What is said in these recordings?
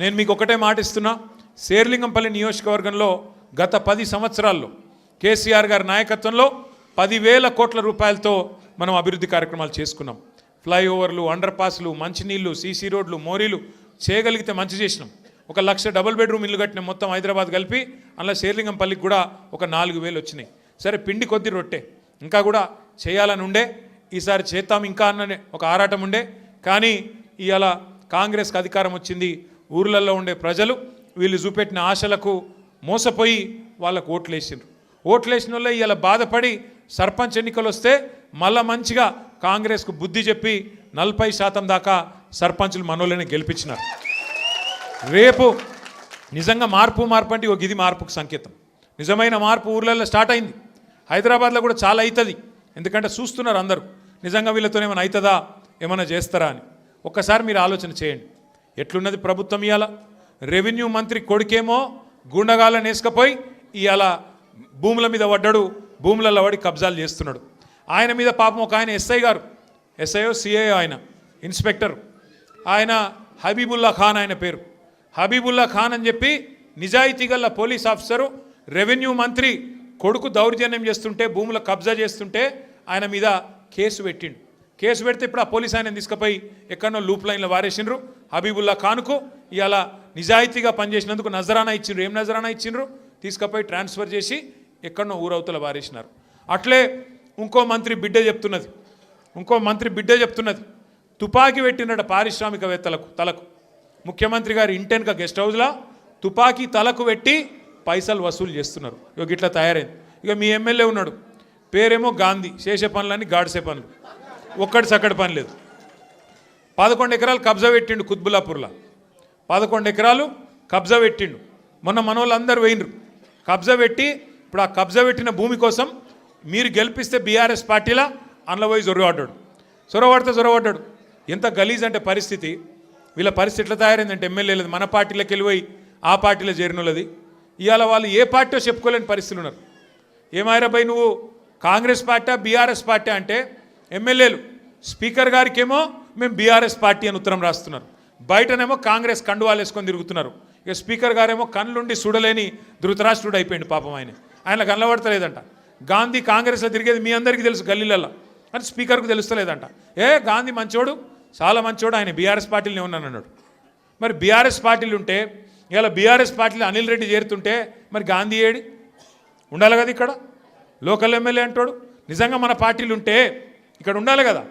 నేను మీకు ఒకటే మాట ఇస్తున్నా. శేర్లింగంపల్లి నియోజకవర్గంలో గత పది సంవత్సరాల్లో కేసీఆర్ గారి నాయకత్వంలో పదివేల కోట్ల రూపాయలతో మనం అభివృద్ధి కార్యక్రమాలు చేసుకున్నాం. ఫ్లైఓవర్లు అండర్ పాస్లు మంచినీళ్ళు సీసీ రోడ్లు మోరీలు చేయగలిగితే మంచి చేసినాం. ఒక లక్ష డబుల్ బెడ్రూమ్ ఇల్లు కట్టిన మొత్తం హైదరాబాద్ కలిపి అందులో శేర్లింగంపల్లికి కూడా ఒక నాలుగు వేలు వచ్చినాయి. సరే పిండి కొద్ది రొట్టె. ఇంకా కూడా చేయాలని ఉండే. ఈసారి చేద్దాం ఇంకా అన్న ఒక ఆరాటం ఉండే. కానీ ఇవాళ కాంగ్రెస్కి అధికారం వచ్చింది. ఊర్లలో ఉండే ప్రజలు వీళ్ళు చూపెట్టిన ఆశలకు మోసపోయి వాళ్ళకు ఓట్లేసిండ్రు. ఓట్లేసిన వాళ్ళే ఇలా బాధపడి సర్పంచ్ ఎన్నికలు వస్తే మళ్ళా మంచిగా కాంగ్రెస్కు బుద్ధి చెప్పి నలభై శాతం దాకా సర్పంచులు మనోళ్ళని గెలిపించినారు. రేపు నిజంగా మార్పు మార్పు అంటే ఒక ఇది మార్పుకు సంకేతం. నిజమైన మార్పు ఊర్లలో స్టార్ట్ అయింది. హైదరాబాద్లో కూడా చాలా అవుతుంది ఎందుకంటే చూస్తున్నారు అందరూ. నిజంగా వీళ్ళతో ఏమైనా అవుతుందా ఏమైనా చేస్తారా అని. ఒక్కసారి మీరు ఆలోచన చేయండి. ఎట్లున్నది ప్రభుత్వం ఇవాళ రెవెన్యూ మంత్రి కొడుకేమో గుండగాలను వేసుకపోయి ఇవాళ భూముల మీద పడ్డాడు భూములలో పడి కబ్జాలు చేస్తున్నాడు. ఆయన మీద పాపం ఒక ఆయన ఎస్ఐ గారు ఎస్ఐఓ సిఐఓ ఆయన ఇన్స్పెక్టర్. ఆయన హబీబుల్లా ఖాన్ ఆయన పేరు. హబీబుల్లా ఖాన్ అని చెప్పి నిజాయితీ గల పోలీస్ ఆఫీసరు రెవెన్యూ మంత్రి కొడుకు దౌర్జన్యం చేస్తుంటే భూముల కబ్జా చేస్తుంటే ఆయన మీద కేసు పెట్టిండు. కేసు పెడితే ఇప్పుడు ఆ పోలీస్ ఆయన తీసుకుపోయి ఎక్కడో లూప్ లైన్లో వారేసిండ్రు. హబీబుల్లా ఖాన్కు ఇవాళ నిజాయితీగా పనిచేసినందుకు నజరానా ఇచ్చిండ్రు. ఏం నజరానా ఇచ్చిండ్రు? తీసుకుపోయి ట్రాన్స్ఫర్ చేసి ఎక్కడనో ఊరవతల వారేసినారు అట్లే ఇంకో మంత్రి బిడ్డ చెప్తున్నది. ఇంకో మంత్రి బిడ్డ చెప్తున్నది. తుపాకీ పెట్టినట పారిశ్రామికవేత్తలకు తలకు. ముఖ్యమంత్రి గారు ఇంటెన్క గెస్ట్ హౌస్లో తుపాకీ తలకు పెట్టి పైసలు వసూలు చేస్తున్నారు. ఇక ఇట్లా తయారైంది. ఇక మీ ఎమ్మెల్యే ఉన్నాడు. పేరేమో గాంధీ. చేసే పనులన్నీ గాడిసే పనులు. ఒక్కటి సక్కడి పని లేదు. పదకొండు ఎకరాలు కబ్జా పెట్టిండు కుత్బుల్లాపూర్లో. పదకొండు ఎకరాలు కబ్జా పెట్టిండు. మొన్న మన వాళ్ళందరూ వేయినరు కబ్జా పెట్టి ఇప్పుడు ఆ కబ్జా పెట్టిన భూమి కోసం మీరు గెలిపిస్తే బీఆర్ఎస్ పార్టీలా అందులో పోయి జొరవడ్డాడు చొరవడితే చొరవడ్డాడు ఎంత గలీజ్ అంటే పరిస్థితి. వీళ్ళ పరిస్థితి ఎట్లా తయారైందంటే ఎమ్మెల్యేలది మన పార్టీలోకి వెళ్ళిపోయి ఆ పార్టీలో చేరినోళ్ళది. ఇవాళ వాళ్ళు ఏ పార్టీ చెప్పుకోలేని పరిస్థితులు ఉన్నారు. ఏమాయిరా నువ్వు? కాంగ్రెస్ పార్టీ బీఆర్ఎస్ పార్టీ అంటే ఎమ్మెల్యేలు స్పీకర్ గారికేమో మేము బీఆర్ఎస్ పార్టీ అని ఉత్తరం రాస్తున్నారు. బయటనేమో కాంగ్రెస్ కండువాలు వేసుకొని తిరుగుతున్నారు. ఇక స్పీకర్ గారేమో కళ్ళుండి చూడలేని ధృతరాష్ట్రుడు అయిపోయింది పాపం ఆయన. ఆయన కనబడతలేదంట. గాంధీ కాంగ్రెస్లో తిరిగేది మీ అందరికీ తెలుసు గల్లీలలో అని స్పీకర్కు తెలుస్తలేదంట. ఏ గాంధీ మంచోడు? చాలా మంచోడు ఆయన. బీఆర్ఎస్ పార్టీలోనే ఉన్నాను అన్నాడు. మరి బీఆర్ఎస్ పార్టీలు ఉంటే ఇలా బీఆర్ఎస్ పార్టీలో అనిల్ రెడ్డి చేరుతుంటే మరి గాంధీ ఏడి? ఉండాలి కదా ఇక్కడ? లోకల్ ఎమ్మెల్యే అంటాడు. నిజంగా మన పార్టీలు ఉంటే ఇక్కడ ఉండాలి కదా?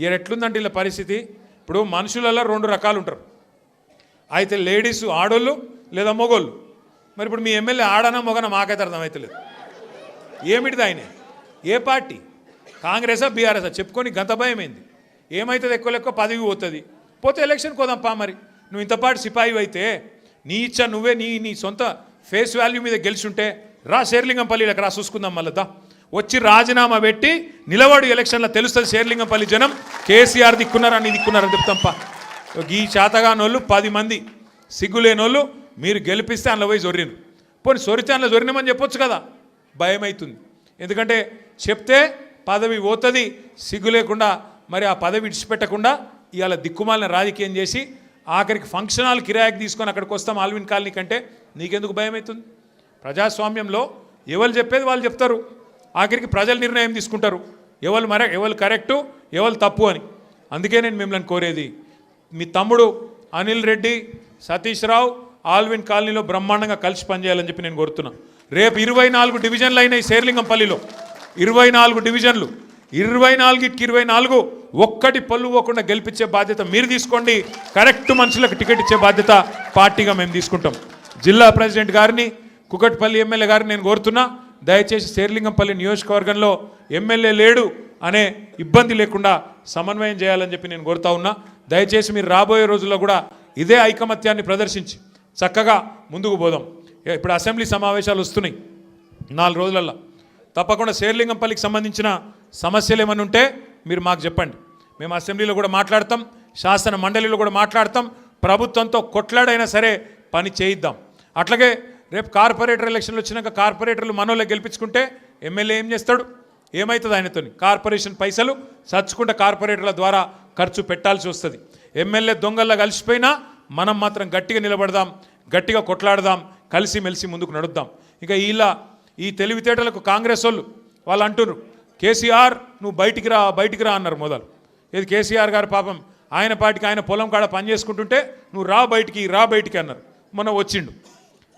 ఈయన ఎట్లుందంటే ఇలా పరిస్థితి? ఇప్పుడు మనుషులలో రెండు రకాలు ఉంటారు. అయితే లేడీస్ ఆడోళ్ళు లేదా మొగోళ్ళు. మరి ఇప్పుడు మీ ఎమ్మెల్యే ఆడనా మొగన మాకైతే అర్థమవుతలేదు ఏమిటిది ఆయన? ఏ పార్టీ? కాంగ్రెసా బీఆర్ఎసా? చెప్పుకొని గంత భయమైంది. ఏమవుతుంది ఎక్కువ లెక్క? పదవి పోతుంది. పోతే ఎలక్షన్ కోదాంపా మరి. నువ్వు ఇంతపాటు సిపాయి అయితే నీ ఇచ్చా నువ్వే నీ నీ సొంత ఫేస్ వాల్యూ మీద గెలిచుంటే రా శేర్లింగంపల్లిలకు రా చూసుకుందాం మళ్ళీ వచ్చి రాజీనామా పెట్టి నిలబడు ఎలక్షన్లో తెలుస్తుంది శేర్లింగంపల్లి జనం కేసీఆర్ దిక్కున్నారని దిక్కున్నారని చెప్తాంప ఈ చేతగానోళ్ళు పది మంది సిగ్గులేనోళ్ళు మీరు గెలిపిస్తే అందులో పోయి జొర్రిను పోనీ సొరితే అందులో జొరినమని చెప్పొచ్చు కదా భయం అవుతుంది ఎందుకంటే చెప్తే పదవి పోతుంది సిగ్గు లేకుండా మరి ఆ పదవి విడిచిపెట్టకుండా ఇవాళ దిక్కుమాలిన రాజకీయం చేసి ఆఖరికి ఫంక్షన్ హాల్ కిరాయికి తీసుకొని అక్కడికి వస్తాం ఆల్విన్ కాలనీ కంటే నీకెందుకు భయం అవుతుంది ప్రజాస్వామ్యంలో ఎవరు చెప్పేది వాళ్ళు చెప్తారు. ఆఖరికి ప్రజలు నిర్ణయం తీసుకుంటారు. ఎవరు మర ఎవరు కరెక్టు ఎవరు తప్పు అని. అందుకే నేను మిమ్మల్ని కోరేది మీ తమ్ముడు అనిల్ రెడ్డి సతీష్ రావు ఆల్విన్ కాలనీలో బ్రహ్మాండంగా కలిసి పనిచేయాలని చెప్పి నేను కోరుతున్నా. రేపు ఇరవై నాలుగు డివిజన్లు అయినాయి శేర్లింగంపల్లిలో ఇరవై నాలుగు డివిజన్లు. ఇరవై నాలుగుకి ఇరవై నాలుగు ఒక్కటి పళ్ళు పోకుండా గెలిపించే బాధ్యత మీరు తీసుకోండి. కరెక్ట్ మనుషులకు టికెట్ ఇచ్చే బాధ్యత పార్టీగా మేము తీసుకుంటాం. జిల్లా ప్రెసిడెంట్ గారిని కుకట్పల్లి ఎమ్మెల్యే గారిని నేను కోరుతున్నా. దయచేసి శేర్లింగంపల్లి నియోజకవర్గంలో ఎమ్మెల్యే లేడు అనే ఇబ్బంది లేకుండా సమన్వయం చేయాలని చెప్పి నేను కోరుతా ఉన్నా. దయచేసి మీరు రాబోయే రోజుల్లో కూడా ఇదే ఐకమత్యాన్ని ప్రదర్శించి చక్కగా ముందుకు పోదాం. ఇప్పుడు అసెంబ్లీ సమావేశాలు వస్తున్నాయి. నాలుగు రోజులల్లో. తప్పకుండా శేర్లింగంపల్లికి సంబంధించిన సమస్యలు ఏమైనా ఉంటే మీరు మాకు చెప్పండి. మేము అసెంబ్లీలో కూడా మాట్లాడతాం శాసన మండలిలో కూడా మాట్లాడతాం ప్రభుత్వంతో కొట్లాడైనా సరే పని చేయిద్దాం. అట్లాగే రేపు కార్పొరేటర్ ఎలక్షన్లు వచ్చినాక కార్పొరేటర్లు మనోళ్ళే గెలిపించుకుంటే ఎమ్మెల్యే ఏం చేస్తాడు? ఏమవుతుంది ఆయనతో కార్పొరేషన్ పైసలు చచ్చుకుంటే కార్పొరేటర్ల ద్వారా ఖర్చు పెట్టాల్సి వస్తుంది. ఎమ్మెల్యే దొంగల్లా కలిసిపోయినా మనం మాత్రం గట్టిగా నిలబడదాం గట్టిగా కొట్లాడదాం కలిసి మెలిసి ముందుకు నడుద్దాం. ఇక ఇలా ఈ తెలివితేటలకు కాంగ్రెస్ వాళ్ళు వాళ్ళు అంటున్నారు కేసీఆర్ నువ్వు బయటికి రా బయటికి రా అన్నారు మొదలు. ఇది కేసీఆర్ గారు పాపం ఆయన పాటికి ఆయన పొలం కాడ పని చేసుకుంటుంటే నువ్వు రా బయటికి రా బయటికి అన్నారు. మొన్న వచ్చిండు.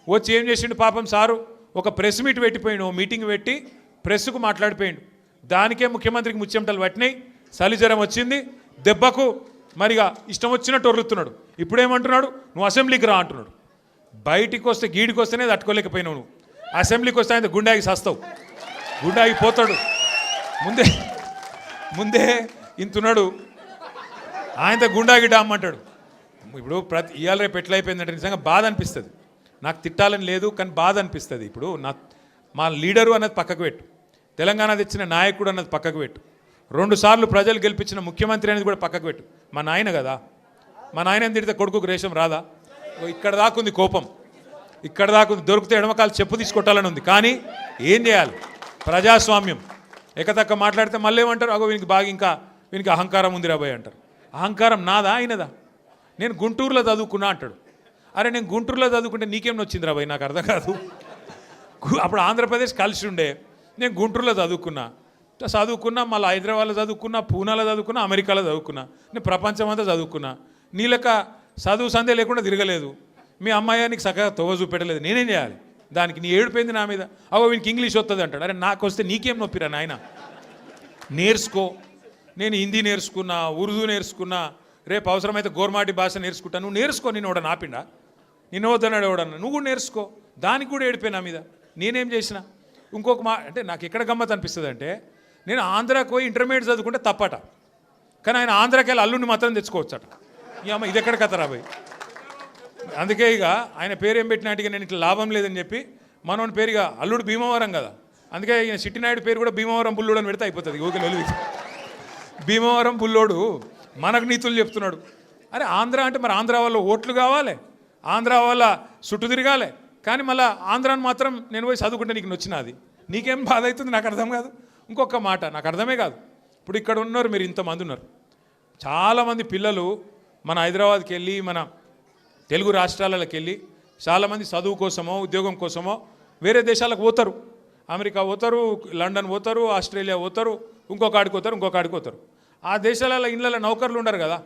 వచ్చి ఏం చేసిండు పాపం సారు? ఒక ప్రెస్ మీట్ పెట్టిపోయిండు ఓ మీటింగ్ పెట్టి ప్రెస్కు మాట్లాడిపోయిండు. దానికే ముఖ్యమంత్రికి ముచ్చెమటలు పట్టినాయి. సలిజ్వరం వచ్చింది. దెబ్బకు మరిగా ఇష్టం వచ్చినట్టు ఒర్రుతున్నాడు. ఇప్పుడేమంటున్నాడు? నువ్వు అసెంబ్లీకి రా అంటున్నాడు. బయటికి వస్తే గీడికి వస్తేనే తట్టుకోలేకపోయినావు నువ్వు. అసెంబ్లీకి వస్తే ఆయన గుండాగి సస్తావు. గుండాగి పోతాడు. ముందే ముందే ఇంతున్నాడు. ఆయనతో గుండాగి డామ్ అంటాడు. ఇప్పుడు ప్రతి ఇవాళ రేపు ఎట్లయిపోయిందంటే నిజంగా బాధ అనిపిస్తుంది. నాకు తిట్టాలని లేదు కానీ బాధ అనిపిస్తుంది. ఇప్పుడు నా మా లీడరు అన్నది పక్కకు పెట్టు. తెలంగాణ తెచ్చిన నాయకుడు అన్నది పక్కకు పెట్టు. రెండుసార్లు ప్రజలు గెలిపించిన ముఖ్యమంత్రి అనేది కూడా పక్కకు పెట్టు. మా నాయన కదా. మా నాయన తిడితే కొడుకు రేషం రాదా? ఓ ఇక్కడ దాకుంది కోపం. ఇక్కడ దాకుంది దొరికితే ఎడమకాలు చెప్పు తీసుకొట్టాలని ఉంది. కానీ ఏం చేయాలి? ప్రజాస్వామ్యం. ఎకతక్క మాట్లాడితే మళ్ళీ ఏమంటారు? అగో వీనికి బాగా ఇంకా వీనికి అహంకారం ఉంది రాబోయే అంటారు. అహంకారం నాదా? ఆయనదా? నేను గుంటూరులో చదువుకున్నా అంటాడు. అరే నేను గుంటూరులో చదువుకుంటే నీకేం వచ్చింది రాబాయ్ నాకు అర్థం కాదు. అప్పుడు ఆంధ్రప్రదేశ్ కలిసి ఉండే. నేను గుంటూరులో చదువుకున్నా. చదువుకున్నా మళ్ళీ హైదరాబాద్లో చదువుకున్నా పూనాలో చదువుకున్నా అమెరికాలో చదువుకున్నా. నేను ప్రపంచం అంతా చదువుకున్నా. నీ చదువు సందే లేకుండా తిరగలేదు. మీ అమ్మాయి నీకు చక్కగా తొవ్వ చూపెట్టలేదు. నేనేం చేయాలి? దానికి నీ ఏడిపోయింది నా మీద? అవో వీనికి ఇంగ్లీష్ వస్తుంది అంటాడు. అరే నాకు వస్తే నీకేం నొప్పిరా నాయన? నేర్చుకో. నేను హిందీ నేర్చుకున్నా ఉర్దూ నేర్చుకున్నా రేపు అవసరమైతే గోర్మాటి భాష నేర్చుకుంటా. నువ్వు నేర్చుకో నేను ఎవడ నాపిండా నిన్ను వద్దన్నాడు ఎవడన్నా? నువ్వు కూడా నేర్చుకో. దానికి కూడా ఏడిపోయి నా మీద. నేనేం చేసిన? ఇంకొక మా అంటే నాకు ఎక్కడ గమ్మత్ అనిపిస్తుంది అంటే నేను ఆంధ్రాకి పోయి ఇంటర్మీడియట్ చదువుకుంటే తప్పట. కానీ ఆయన ఆంధ్రాకి వెళ్ళి అల్లుడిని మాత్రం తెచ్చుకోవచ్చట. ఈ అమ్మ ఇది ఎక్కడ కథ రాబోయ్ అందుకే ఇక ఆయన పేరు ఏం పెట్టినట్టుగా నేను ఇట్లా లాభం లేదని చెప్పి మనోని పేరుగా అల్లుడు భీమవరం కదా. అందుకే ఈయన సిట్టినాయుడు పేరు కూడా భీమవరం బుల్లుడు అని పెడితే అయిపోతుంది. ఓకే భీమవరం బుల్లోడు మనకు నీతులు చెప్తున్నాడు. అరే ఆంధ్ర అంటే మరి ఆంధ్ర వల్ల ఓట్లు కావాలి? ఆంధ్ర వల్ల చుట్టూ తిరగాలి? కానీ మళ్ళీ ఆంధ్రాని మాత్రం నేను పోయి చదువుకుంటే నీకు నచ్చినది. నీకేం బాధ అవుతుంది? నాకు అర్థం కాదు. ఇంకొక మాట నాకు అర్థమే కాదు. ఇప్పుడు ఇక్కడ ఉన్నారు మీరు ఇంతమంది ఉన్నారు. చాలామంది పిల్లలు మన హైదరాబాద్కి వెళ్ళి మన తెలుగు రాష్ట్రాలకు వెళ్ళి చాలామంది చదువు కోసమో ఉద్యోగం కోసమో వేరే దేశాలకు పోతారు. అమెరికా పోతారు లండన్ పోతారు ఆస్ట్రేలియా పోతారు ఇంకొక ఆడికి పోతారు ఇంకొక ఆడికి పోతారు. ఆ దేశాలలో ఇళ్ళలో నౌకర్లు ఉండరు కదా.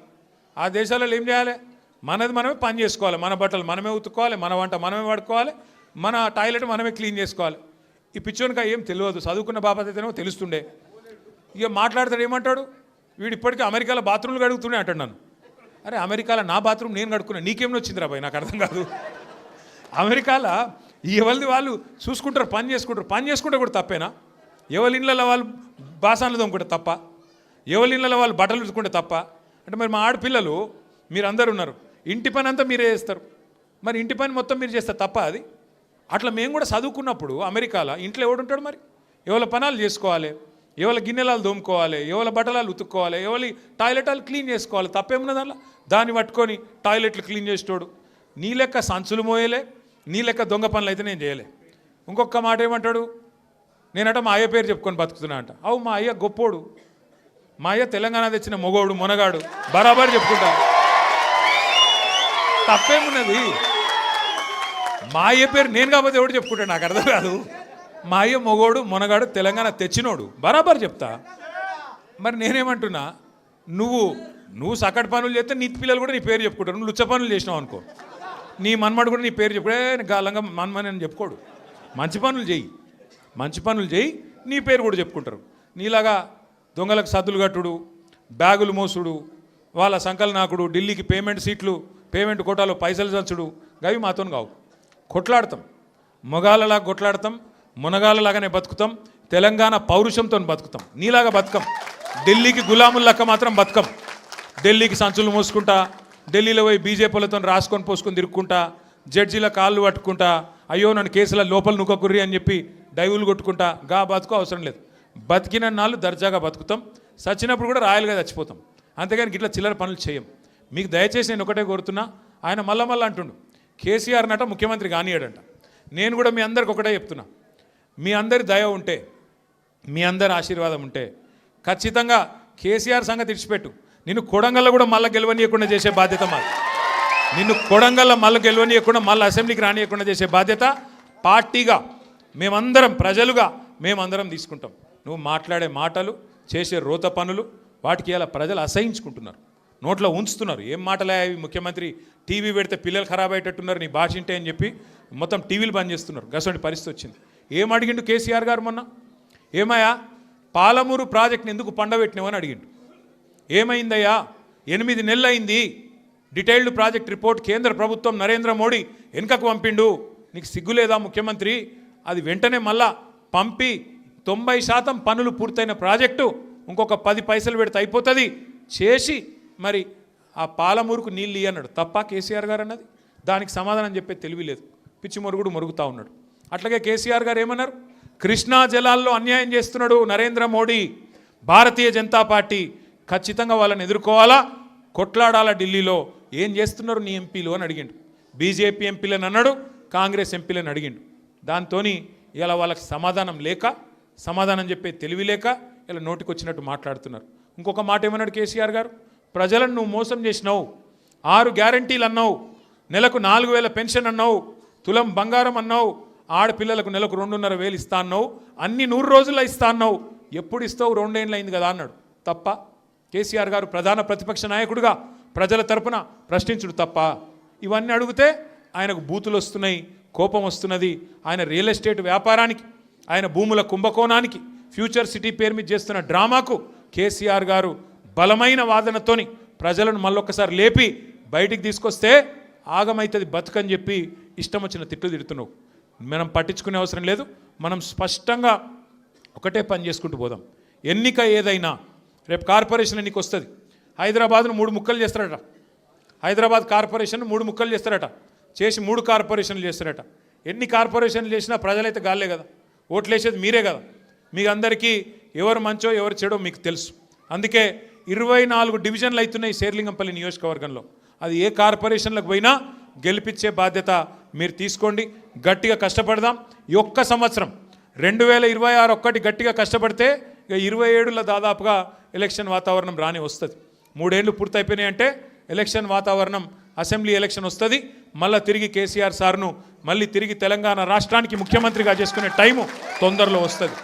ఆ దేశాలలో ఏం చేయాలి? మనది మనమే పని చేసుకోవాలి. మన బట్టలు మనమే ఉతుక్కోవాలి మన వంట మనమే పడుకోవాలి మన టాయిలెట్ మనమే క్లీన్ చేసుకోవాలి. ఈ పిచ్చోనికా ఏం తెలియదు. చదువుకున్న బాబా అయితేనేమో తెలుస్తుండే. ఇక మాట్లాడతాడు ఏమంటాడు? వీడు ఇప్పటికీ అమెరికాలో బాత్రూమ్లు కడుగుతూనే అంటాడు నన్ను. అరే అమెరికాలో నా బాత్రూమ్ నేను కడుక్కున్నా. నీకేం వచ్చింది రాబాయ్ నాకు అర్థం కాదు. అమెరికాలో ఎవరిది వాళ్ళు చూసుకుంటారు పని చేసుకుంటారు. పని చేసుకుంటే కూడా తప్పేనా? ఎవరి ఇళ్ళలో వాళ్ళు బాసాన్లు కూడా తప్ప? ఎవరి ఇళ్ళలో వాళ్ళు బట్టలు ఉతుకుంటే తప్ప? అంటే మరి మా ఆడపిల్లలు మీరు అందరు ఉన్నారు. ఇంటి పని అంతా మీరే చేస్తారు. మరి ఇంటి పని మొత్తం మీరు చేస్తే తప్ప అది? అట్లా మేము కూడా చదువుకున్నప్పుడు అమెరికాలో ఇంట్లో ఎవడుంటాడు మరి? ఎవరి పనాలు చేసుకోవాలి? ఎవరి గిన్నెలాలు దోముకోవాలి ఎవరి బట్టలాలు ఉతుక్కోవాలి? ఎవరి టాయిలెటాలు క్లీన్ చేసుకోవాలి? తప్పేమున్నది అలా దాన్ని పట్టుకొని టాయిలెట్లు క్లీన్ చేసేటోడు. నీ లెక్క సంచులు మోయలే నీ లెక్క దొంగ పనులు అయితే నేను చేయలే. ఇంకొక మాట ఏమంటాడు? నేనట మా అయ్య పేరు చెప్పుకొని బతుకుతున్నా అంట. అవు మా అయ్య గొప్పోడు. మా అయ్య తెలంగాణ తెచ్చిన మొగోడు మొనగాడు బరాబర్ చెప్పుకుంటా. తప్పేమున్నది? మా అయ్య పేరు నేను కాకపోతే ఎవడు చెప్పుకుంటాడు? నాకు అర్థం కాదు. మా అయ్య మొగోడు మొనగాడు తెలంగాణ తెచ్చినోడు బరాబర్ చెప్తా. మరి నేనేమంటున్నా? నువ్వు నువ్వు సకట్ పనులు చేస్తే నీ పిల్లలు కూడా నీ పేరు చెప్పుకుంటారు. నువ్వు లుచ్చ పనులు చేసినావు అనుకో. నీ మన్మడు కూడా నీ పేరు చెప్పుడే గాలంగా మన్మని అని చెప్పుకోడు. మంచి పనులు చేయి. మంచి పనులు చేయి నీ పేరు కూడా చెప్పుకుంటారు. నీలాగా దొంగలకు సద్దులు కట్టుడు బ్యాగులు మోసుడు వాళ్ళ సంకలనాకుడు ఢిల్లీకి పేమెంట్ సీట్లు పేమెంట్ కోటాలో పైసలు చంచుడు గవి మాతో కావు. కొట్లాడతాం. మొగాలలా కొట్లాడతాం మునగాలలాగానే బతుకుతాం తెలంగాణ పౌరుషంతో బతుకుతాం. నీలాగా బతకం. ఢిల్లీకి గులాముల లెక్క మాత్రం బతకం. ఢిల్లీకి సంచులు మోసుకుంటా ఢిల్లీలో పోయి బీజేపీలతో రాసుకొని పోసుకొని తిరుక్కుంటా జడ్జీల కాళ్ళు పట్టుకుంటా అయ్యో నన్ను కేసుల లోపల నుక్కకుర్రి అని చెప్పి డైవులు కొట్టుకుంటా గా బతుకు అవసరం లేదు. బతికిన నాళ్ళు దర్జాగా బతుకుతాం. చచ్చినప్పుడు కూడా రాయలుగా చచ్చిపోతాం. అంతేగాని ఇట్లా చిల్లర పనులు చేయం. మీకు దయచేసి నేను ఒకటే కోరుతున్నా ఆయన మళ్ళా మళ్ళా అంటుండు కేసీఆర్ నట ముఖ్యమంత్రి కానియాడంట. నేను కూడా మీ అందరికి ఒకటే చెప్తున్నా మీ అందరి దయ ఉంటే మీ అందరి ఆశీర్వాదం ఉంటే ఖచ్చితంగా కేసీఆర్ సంగతి ఇడిచిపెట్టు నిన్ను కొడంగల్లో కూడా మళ్ళీ గెలవనీయకుండా చేసే బాధ్యత మాది. నిన్ను కొడంగల్లో మళ్ళీ గెలవనీయకుండా మళ్ళీ అసెంబ్లీకి రానియకుండా చేసే బాధ్యత పార్టీగా మేమందరం ప్రజలుగా మేమందరం తీసుకుంటాం. నువ్వు మాట్లాడే మాటలు చేసే రోత పనులు వాటికి ఇలా ప్రజలు అసహించుకుంటున్నారు. నోట్లో ఉంచుతున్నారు. ఏం మాటలే అవి ముఖ్యమంత్రి? టీవీ పెడితే పిల్లలు ఖరాబ్ అయ్యేటట్టున్నారు నీ భాష ఇంటే అని చెప్పి మొత్తం టీవీలు బంద్ చేస్తున్నారు. గసంటి పరిస్థితి వచ్చింది. ఏం అడిగిండు కేసీఆర్ గారు మొన్న? ఏమయ్యా? పాలమూరు ప్రాజెక్ట్ని ఎందుకు పండబెట్టినావని అడిగిండు. ఏమైందయ్యా? ఎనిమిది నెలలు అయింది డీటెయిల్డ్ ప్రాజెక్ట్ రిపోర్ట్ కేంద్ర ప్రభుత్వం నరేంద్ర మోడీ వెనుకకు పంపిండు. నీకు సిగ్గులేదా ముఖ్యమంత్రి? అది వెంటనే మళ్ళా పంపి తొంభై శాతం పనులు పూర్తయిన ప్రాజెక్టు ఇంకొక పది పైసలు పెడితే అయిపోతుంది. చేసి మరి ఆ పాలమూరుకు నీళ్ళు ఇవ్వన్నాడు అన్నాడు తప్ప కేసీఆర్ గారు అన్నది? దానికి సమాధానం చెప్పే తెలివి లేదు. పిచ్చి మొరుగుడు మొరుగుతూ ఉన్నాడు. అట్లాగే కేసీఆర్ గారు ఏమన్నారు? కృష్ణా జలాల్లో అన్యాయం చేస్తున్నాడు నరేంద్ర మోడీ. భారతీయ జనతా పార్టీ ఖచ్చితంగా వాళ్ళని ఎదుర్కోవాలా? కొట్లాడాలా ఢిల్లీలో? ఏం చేస్తున్నారు నీ ఎంపీలు అని అడిగిండు. బీజేపీ ఎంపీలని అన్నాడు కాంగ్రెస్ ఎంపీలని అడిగిండు. దాంతోని ఇలా వాళ్ళకి సమాధానం లేక సమాధానం చెప్పే తెలివి లేక ఇలా నోటికొచ్చినట్టు మాట్లాడుతున్నారు. ఇంకొక మాట ఏమన్నాడు కేసీఆర్ గారు? ప్రజలను నువ్వు మోసం చేసినావు. ఆరు గ్యారంటీలు అన్నావు. నెలకు నాలుగు వేల పెన్షన్ అన్నావు. తులం బంగారం అన్నావు. ఆడపిల్లలకు నెలకు రెండున్నర వేలు ఇస్తా అన్నావు. అన్ని నూరు రోజుల్లో ఇస్తా అన్నావు. ఎప్పుడు ఇస్తావు? రెండేళ్ళు అయింది కదా అన్నాడు. తప్ప కేసీఆర్ గారు ప్రధాన ప్రతిపక్ష నాయకుడిగా ప్రజల తరపున ప్రశ్నించుడు తప్ప. ఇవన్నీ అడిగితే ఆయనకు బూతులు వస్తున్నాయి కోపం వస్తున్నది. ఆయన రియల్ ఎస్టేట్ వ్యాపారానికి ఆయన భూముల కుంభకోణానికి ఫ్యూచర్ సిటీ పేరు మీద చేస్తున్న డ్రామాకు కేసీఆర్ గారు బలమైన వాదనతోని ప్రజలను మళ్ళొక్కసారి లేపి బయటికి తీసుకొస్తే ఆగమైతుంది బతుకని చెప్పి ఇష్టం వచ్చిన తిట్లు తిడుతున్నావు. మనం పట్టించుకునే అవసరం లేదు. మనం స్పష్టంగా ఒకటే పని చేసుకుంటూ పోదాం. ఎన్నిక ఏదైనా రేపు కార్పొరేషన్ ఎన్నిక వస్తుంది. హైదరాబాద్ను మూడు ముక్కలు చేస్తారట. హైదరాబాద్ కార్పొరేషన్ మూడు ముక్కలు చేస్తారట. చేసి మూడు కార్పొరేషన్లు చేస్తారట. ఎన్ని కార్పొరేషన్లు చేసినా ప్రజలైతే గాలే కదా. ఓట్లేసేది మీరే కదా. మీకు అందరికీ ఎవరు మంచో ఎవరు చెడో మీకు తెలుసు. అందుకే ఇరవై నాలుగు డివిజన్లు అవుతున్నాయి శేర్లింగంపల్లి నియోజకవర్గంలో. అది ఏ కార్పొరేషన్లకు పోయినా గెలిపించే బాధ్యత మీరు తీసుకోండి. గట్టిగా కష్టపడదాం. ఈ ఒక్క సంవత్సరం రెండు వేల ఇరవై ఆరు ఒక్కటి గట్టిగా కష్టపడితే ఇక ఇరవై ఏడులో దాదాపుగా ఎలక్షన్ వాతావరణం రాని వస్తుంది. మూడేళ్ళు పూర్తయిపోయినాయి అంటే ఎలక్షన్ వాతావరణం అసెంబ్లీ ఎలక్షన్ వస్తుంది. మళ్ళీ తిరిగి కేసీఆర్ సార్ను మళ్ళీ తిరిగి తెలంగాణ రాష్ట్రానికి ముఖ్యమంత్రిగా చేసుకునే టైము తొందరలో వస్తుంది.